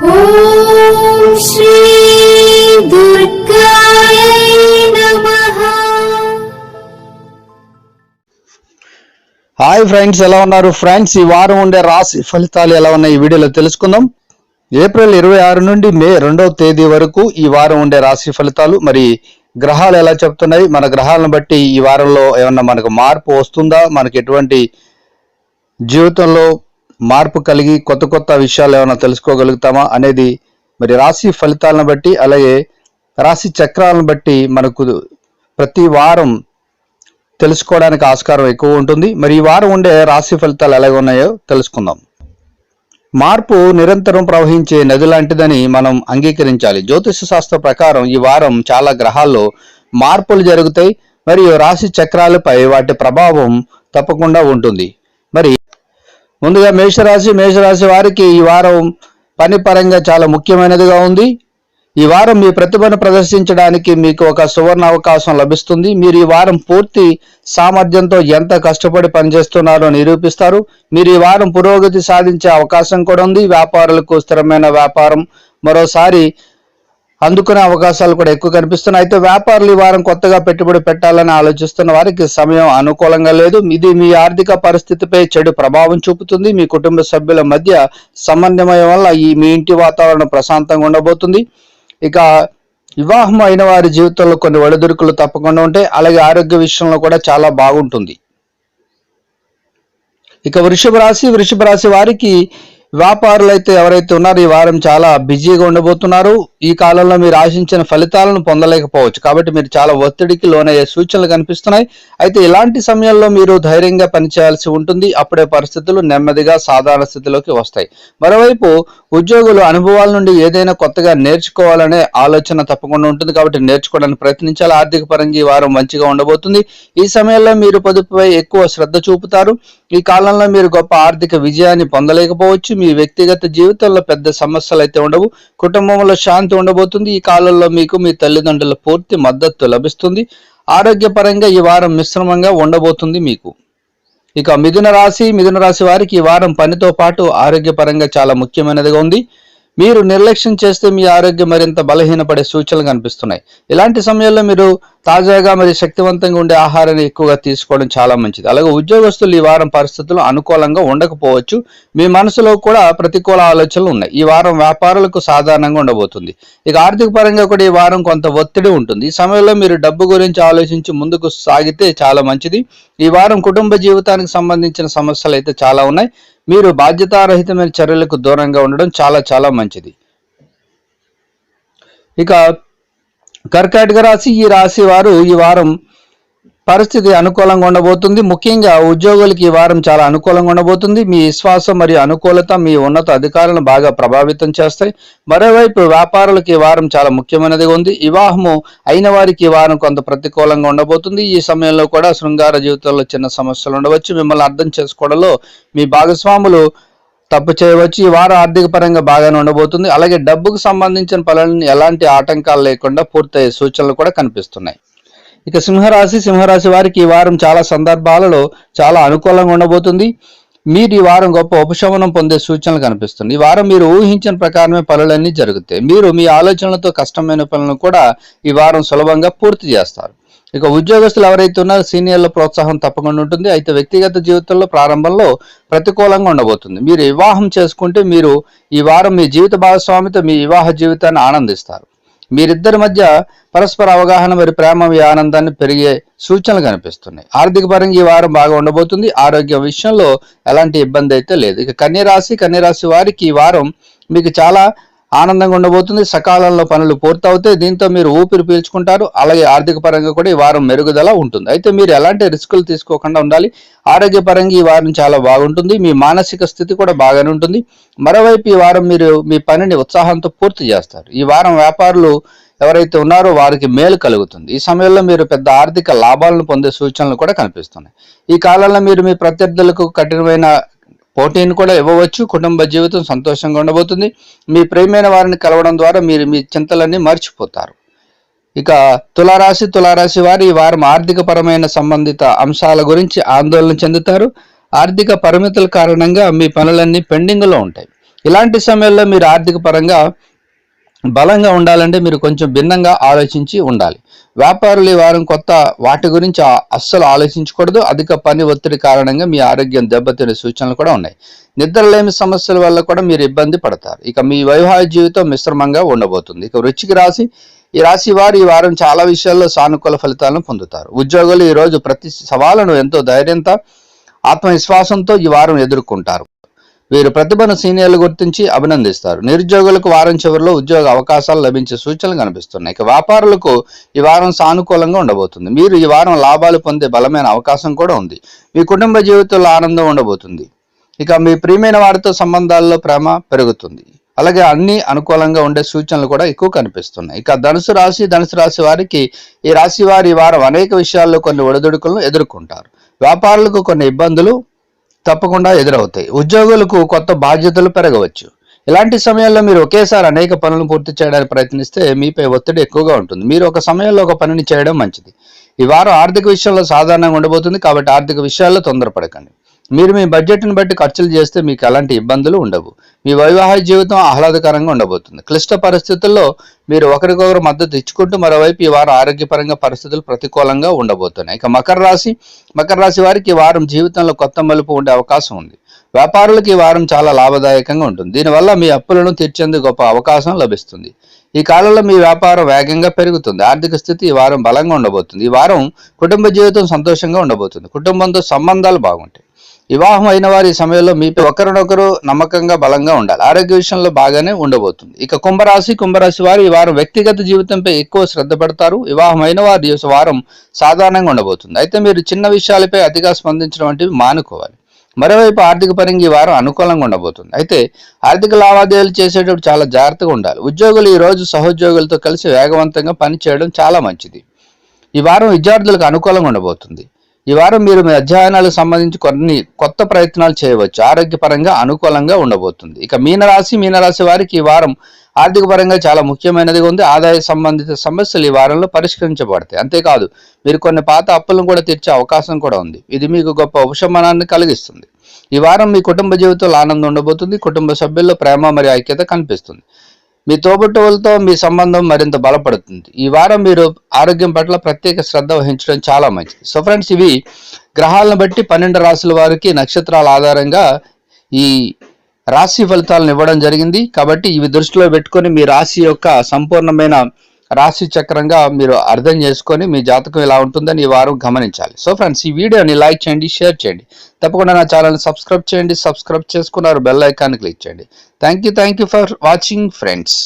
Hi friends ఎలా ఉన్నారు? Friends ఈ వారం ఉండే రాశి ఫలితాలు ఎలా ఉన్నాయి ఈ వీడియోలో తెలుసుకుందాం. ఏప్రిల్ ఇరవై ఆరు నుండి మే రెండవ తేదీ వరకు ఈ వారం ఉండే రాశి ఫలితాలు. మరి గ్రహాలు ఎలా చెప్తున్నాయి? మన గ్రహాలను బట్టి ఈ వారంలో ఏమన్నా మనకు మార్పు వస్తుందా? మనకి ఎటువంటి జీవితంలో మార్పు కలిగి కొత్త కొత్త విషయాలు ఏమైనా తెలుసుకోగలుగుతామా అనేది మరి రాశి ఫలితాలను బట్టి అలాగే రాశి చక్రాలను బట్టి మనకు ప్రతి వారం తెలుసుకోవడానికి ఆస్కారం ఎక్కువ ఉంటుంది. మరి ఈ వారం ఉండే రాశి ఫలితాలు ఎలాగ ఉన్నాయో తెలుసుకుందాం. మార్పు నిరంతరం ప్రవహించే నది లాంటిదని మనం అంగీకరించాలి. జ్యోతిష శాస్త్ర ప్రకారం ఈ వారం చాలా గ్రహాల్లో మార్పులు జరుగుతాయి. మరియు రాశి చక్రాలపై వాటి ప్రభావం తప్పకుండా ఉంటుంది. మరి ముందుగా మేషరాశి మేషరాశి వారికి ఈ వారం పని పరంగా చాలా ముఖ్యమైనదిగా ఉంది. ఈ వారం మీ ప్రతిభను ప్రదర్శించడానికి మీకు ఒక సువర్ణ అవకాశం లభిస్తుంది. మీరు ఈ వారం పూర్తి సామర్థ్యంతో ఎంత కష్టపడి పనిచేస్తున్నారో నిరూపిస్తారు. మీరు ఈ వారం పురోగతి సాధించే అవకాశం కూడా ఉంది. వ్యాపారులకు స్థిరమైన వ్యాపారం. మరోసారి అందుకునే అవకాశాలు కూడా ఎక్కువ కనిపిస్తున్నాయి. అయితే వ్యాపారులు ఈ వారం కొత్తగా పెట్టుబడి పెట్టాలని ఆలోచిస్తున్న వారికి సమయం అనుకూలంగా లేదు. ఇది మీ ఆర్థిక పరిస్థితిపై చెడు ప్రభావం చూపుతుంది. మీ కుటుంబ సభ్యుల మధ్య సమన్వయం వల్ల ఈ మీ ఇంటి వాతావరణం ప్రశాంతంగా ఉండబోతుంది. ఇక వివాహం అయిన వారి జీవితంలో కొన్ని ఒడిదుడుకులు తప్పకుండా ఉంటాయి. అలాగే ఆరోగ్య విషయంలో కూడా చాలా బాగుంటుంది. ఇక వృషభ రాశి వృషభ రాశి వారికి వ్యాపారులు అయితే ఎవరైతే ఉన్నారో ఈ వారం చాలా బిజీగా ఉండబోతున్నారు. ఈ కాలంలో మీరు ఆశించిన ఫలితాలను పొందలేకపోవచ్చు. కాబట్టి మీరు చాలా ఒత్తిడికి లోనయ్యే సూచనలు కనిపిస్తున్నాయి. అయితే ఇలాంటి సమయంలో మీరు ధైర్యంగా పనిచేయాల్సి ఉంటుంది. అప్పుడే పరిస్థితులు నెమ్మదిగా సాధారణ స్థితిలోకి వస్తాయి. మరోవైపు ఉద్యోగులు అనుభవాల నుండి ఏదైనా కొత్తగా నేర్చుకోవాలనే ఆలోచన తప్పకుండా ఉంటుంది. కాబట్టి నేర్చుకోవడానికి ప్రయత్నించాలి. ఆర్థిక పరంగా ఈ వారం మంచిగా ఉండబోతుంది. ఈ సమయంలో మీరు పొదుపుపై ఎక్కువ శ్రద్ధ చూపుతారు. ఈ కాలంలో మీరు గొప్ప ఆర్థిక విజయాన్ని పొందలేకపోవచ్చు. మీ వ్యక్తిగత జీవితంలో పెద్ద సమస్యలు అయితే ఉండవు కుటుంబంలో శాంతి ఉండబోతుంది ఈ కాలంలో మీకు మీ తల్లిదండ్రుల పూర్తి మద్దతు లభిస్తుంది ఆరోగ్యపరంగా ఈ వారం మిశ్రమంగా ఉండబోతుంది మీకు. ఇక మిథున రాశి మిథున రాశి వారికి ఈ వారం పనితో పాటు ఆరోగ్యపరంగా చాలా ముఖ్యమైనదిగా ఉంది. మీరు నిర్లక్ష్యం చేస్తే మీ ఆరోగ్యం మరింత బలహీనపడే సూచనలు కనిపిస్తున్నాయి. ఇలాంటి సమయంలో మీరు తాజాగా మరియు శక్తివంతంగా ఉండే ఆహారాన్ని ఎక్కువగా తీసుకోవడం చాలా మంచిది. అలాగే ఉద్యోగస్తులు ఈ వారం పరిస్థితులు అనుకూలంగా ఉండకపోవచ్చు. మీ మనసులో కూడా ప్రతికూల ఆలోచనలు ఉన్నాయి. ఈ వారం వ్యాపారులకు సాధారణంగా ఉండబోతుంది. ఇక ఆర్థిక పరంగా కూడా ఈ వారం కొంత ఒత్తిడి ఉంటుంది. ఈ సమయంలో మీరు డబ్బు గురించి ఆలోచించి ముందుకు సాగితే చాలా మంచిది. ఈ వారం కుటుంబ జీవితానికి సంబంధించిన సమస్యలు అయితే చాలా ఉన్నాయి. మీరు బాధ్యతారహితమైన చర్యలకు దూరంగా ఉండడం చాలా చాలా మంచిది. ఇక కర్కాటక రాశి ఈ రాశి వారు ఈ వారం పరిస్థితి అనుకూలంగా ఉండబోతుంది. ముఖ్యంగా ఉద్యోగులకి ఈ వారం చాలా అనుకూలంగా ఉండబోతుంది. మీ విశ్వాసం మరియు అనుకూలత మీ ఉన్నత అధికారులను బాగా ప్రభావితం చేస్తాయి. మరోవైపు వ్యాపారులకు ఈ వారం చాలా ముఖ్యమైనది ఉంది. వివాహము అయిన వారికి ఈ వారం కొంత ప్రతికూలంగా ఉండబోతుంది. ఈ సమయంలో కూడా శృంగార జీవితంలో చిన్న సమస్యలు ఉండవచ్చు. మిమ్మల్ని అర్థం చేసుకోవడంలో మీ భాగస్వాములు తప్పు చేయవచ్చు. ఈ వారం ఆర్థిక పరంగా బాగానే ఉండబోతుంది. అలాగే డబ్బుకు సంబంధించిన పనులను ఎలాంటి ఆటంకాలు లేకుండా పూర్తయ్యే సూచనలు కూడా కనిపిస్తున్నాయి. ఇక సింహరాశి సింహరాశి వారికి ఈ వారం చాలా సందర్భాలలో చాలా అనుకూలంగా ఉండబోతుంది. మీరు ఈ వారం గొప్ప ఉపశమనం పొందే సూచనలు కనిపిస్తుంది ఈ వారం మీరు ఊహించిన ప్రకారమే పనులన్నీ జరుగుతాయి. మీరు మీ ఆలోచనలతో కష్టమైన పనులను కూడా ఈ వారం సులభంగా పూర్తి చేస్తారు. ఇక ఉద్యోగస్తులు ఎవరైతే ఉన్నారో సీనియర్ల ప్రోత్సాహం తప్పకుండా ఉంటుంది. అయితే వ్యక్తిగత జీవితంలో ప్రారంభంలో ప్రతికూలంగా ఉండబోతుంది. మీరు వివాహం చేసుకుంటే మీరు ఈ వారం మీ జీవిత భాగస్వామితో మీ వివాహ జీవితాన్ని ఆనందిస్తారు. మీరిద్దరి మధ్య పరస్పర అవగాహన మరియు ప్రేమ మీ ఆనందాన్ని పెరిగే సూచనలు కనిపిస్తున్నాయి. ఆర్థిక పరంగా ఈ వారం బాగా ఉండబోతుంది. ఆరోగ్య విషయంలో ఎలాంటి ఇబ్బంది అయితే లేదు. ఇక కన్యరాశి కన్యరాశి వారికి ఈ వారం మీకు చాలా ఆనందంగా ఉండబోతుంది. సకాలంలో పనులు పూర్తవుతాయి. దీంతో మీరు ఊపిరి పీల్చుకుంటారు. అలాగే ఆర్థిక పరంగా కూడా ఈ వారం మెరుగుదల ఉంటుంది. అయితే మీరు ఎలాంటి రిస్కులు తీసుకోకుండా ఉండాలి. ఆరోగ్యపరంగా ఈ వారం చాలా బాగుంటుంది. మీ మానసిక స్థితి కూడా బాగానే ఉంటుంది. మరోవైపు ఈ వారం మీరు మీ పనిని ఉత్సాహంతో పూర్తి చేస్తారు. ఈ వారం వ్యాపారులు ఎవరైతే ఉన్నారో వారికి మేలు కలుగుతుంది. ఈ సమయంలో మీరు పెద్ద ఆర్థిక లాభాలను పొందే సూచనలు కూడా కనిపిస్తున్నాయి. ఈ కాలంలో మీరు మీ ప్రత్యర్థులకు కఠినమైన పోటీని కూడా ఇవ్వవచ్చు. కుటుంబ జీవితం సంతోషంగా ఉండబోతుంది. మీ ప్రేమైన వారిని కలవడం ద్వారా మీరు మీ చింతలన్నీ మర్చిపోతారు. ఇక తులారాశి తులారాశి వారు ఈ వారం ఆర్థిక పరమైన సంబంధిత అంశాల గురించి ఆందోళన చెందుతారు. ఆర్థిక పరిమితుల కారణంగా మీ పనులన్నీ పెండింగ్లో ఉంటాయి. ఇలాంటి సమయంలో మీరు ఆర్థిక పరంగా బలంగా ఉండాలంటే మీరు కొంచెం భిన్నంగా ఆలోచించి ఉండాలి. వ్యాపారులు ఈ వారం కొత్త వాటి గురించి అస్సలు ఆలోచించకూడదు. అధిక పని ఒత్తిడి కారణంగా మీ ఆరోగ్యం దెబ్బతినే సూచనలు కూడా ఉన్నాయి. నిద్రలేమి సమస్యల వల్ల కూడా మీరు ఇబ్బంది పడతారు. ఇక మీ వైవాహిక జీవితం మిశ్రమంగా ఉండబోతుంది. ఇక వృచ్చికి రాశి ఈ రాశి వారు ఈ వారం చాలా విషయాల్లో సానుకూల ఫలితాలను పొందుతారు. ఉద్యోగులు ఈరోజు ప్రతి సవాలను ఎంతో ధైర్యంతో ఆత్మవిశ్వాసంతో ఈ వారం ఎదుర్కొంటారు. వీరు ప్రతిభను సీనియర్లు గుర్తించి అభినందిస్తారు. నిరుద్యోగులకు వారం చివరిలో ఉద్యోగ అవకాశాలు లభించే సూచనలు కనిపిస్తున్నాయి. ఇక వ్యాపారులకు ఈ వారం సానుకూలంగా ఉండబోతుంది. మీరు ఈ వారం లాభాలు పొందే బలమైన అవకాశం కూడా ఉంది. మీ కుటుంబ జీవితంలో ఆనందం ఉండబోతుంది. ఇక మీ ప్రియమైన వారితో సంబంధాల్లో ప్రేమ పెరుగుతుంది. అలాగే అన్ని అనుకూలంగా ఉండే సూచనలు కూడా ఎక్కువ కనిపిస్తున్నాయి. ఇక ధనుసు రాశి ధనుసు రాశి వారికి ఈ రాశి వారి వారం అనేక విషయాల్లో కొన్ని ఒడిదుడుకులను ఎదుర్కొంటారు. వ్యాపారులకు కొన్ని ఇబ్బందులు తప్పకుండా ఎదురవుతాయి. ఉద్యోగులకు కొత్త బాధ్యతలు పెరగవచ్చు. ఇలాంటి సమయాల్లో మీరు ఒకేసారి అనేక పనులను పూర్తి చేయడానికి ప్రయత్నిస్తే మీపై ఒత్తిడి ఎక్కువగా ఉంటుంది. మీరు ఒక సమయంలో ఒక పనిని చేయడం మంచిది. ఈ వారం ఆర్థిక విషయంలో సాధారణంగా ఉండబోతుంది కాబట్టి ఆర్థిక విషయాల్లో తొందరపడకండి. మీరు మీ బడ్జెట్ను బట్టి ఖర్చులు చేస్తే మీకు ఎలాంటి ఇబ్బందులు ఉండవు. మీ వైవాహిక జీవితం ఆహ్లాదకరంగా ఉండబోతుంది. క్లిష్ట పరిస్థితుల్లో మీరు ఒకరికొకరు మద్దతు ఇచ్చుకుంటూ మరోవైపు ఈ వారం ఆరోగ్యపరంగా పరిస్థితులు ప్రతికూలంగా ఉండబోతున్నాయి. ఇక మకర రాశి మకర రాశి వారికి ఈ వారం జీవితంలో కొత్త మలుపు ఉండే అవకాశం ఉంది. వ్యాపారులకు ఈ వారం చాలా లాభదాయకంగా ఉంటుంది. దీనివల్ల మీ అప్పులను తీర్చేందుకు గొప్ప అవకాశం లభిస్తుంది. ఈ కాలంలో మీ వ్యాపారం వేగంగా పెరుగుతుంది. ఆర్థిక స్థితి ఈ వారం బలంగా ఉండబోతుంది. ఈ వారం కుటుంబ జీవితం సంతోషంగా ఉండబోతుంది. కుటుంబంతో సంబంధాలు బాగుంటాయి. వివాహం అయిన వారి సమయంలో మీపై ఒకరినొకరు నమ్మకంగా బలంగా ఉండాలి. ఆరోగ్య విషయంలో బాగానే ఉండబోతుంది. ఇక కుంభరాశి కుంభరాశి వారు ఈ వారం వ్యక్తిగత జీవితంపై ఎక్కువ శ్రద్ధ పెడతారు. వివాహం అయిన వారి ఈ వారం సాధారణంగా ఉండబోతుంది. అయితే మీరు చిన్న విషయాలపై అతిగా స్పందించడం వంటివి మానుకోవాలి. మరోవైపు ఆర్థిక పరంగా ఈ వారం అనుకూలంగా ఉండబోతుంది. అయితే ఆర్థిక లావాదేవీలు చేసేటప్పుడు చాలా జాగ్రత్తగా ఉండాలి. ఉద్యోగులు ఈ రోజు సహోద్యోగులతో కలిసి వేగవంతంగా పనిచేయడం చాలా మంచిది. ఈ వారం విద్యార్థులకు అనుకూలంగా ఉండబోతుంది. ఈ వారం మీరు మీ అధ్యయనాలకు సంబంధించి కొన్ని కొత్త ప్రయత్నాలు చేయవచ్చు. ఆరోగ్యపరంగా అనుకూలంగా ఉండబోతుంది. ఇక మీనరాశి మీనరాశి వారికి ఈ వారం ఆర్థిక పరంగా చాలా ముఖ్యమైనదిగా ఉంది. ఆదాయ సంబంధిత సమస్యలు ఈ వారంలో పరిష్కరించబడతాయి. అంతేకాదు మీరు కొన్ని పాత అప్పులను కూడా తీర్చే అవకాశం కూడా ఉంది. ఇది మీకు గొప్ప ఉపశమనాన్ని కలిగిస్తుంది. ఈ వారం మీ కుటుంబ జీవితంలో ఆనందం ఉండబోతుంది. కుటుంబ సభ్యుల్లో ప్రేమ మరియు ఐక్యత కనిపిస్తుంది. మీ తోబుట్టువులతో మీ సంబంధం మరింత బలపడుతుంది. ఈ వారం మీరు ఆరోగ్యం పట్ల ప్రత్యేక శ్రద్ధ వహించడం చాలా మంచిది. సో ఫ్రెండ్స్ ఇవి గ్రహాలను బట్టి పన్నెండు రాశుల వారికి నక్షత్రాల ఆధారంగా ఈ రాశి ఫలితాలను ఇవ్వడం జరిగింది. కాబట్టి ఇవి దృష్టిలో పెట్టుకొని మీ రాశి యొక్క సంపూర్ణమైన రాశి చక్రంగా మీరు అర్థం చేసుకొని మీ జాతకం ఎలా ఉంటుందని ఈ వారం గమనించాలి. సో ఫ్రెండ్స్ ఈ వీడియోని లైక్ చేయండి షేర్ చేయండి. తప్పకుండా నా ఛానల్ని సబ్స్క్రైబ్ చేయండి సబ్స్క్రైబ్ చేసుకున్నారు బెల్ ఐకాన్ క్లిక్ చేయండి. Thank you thank you for watching friends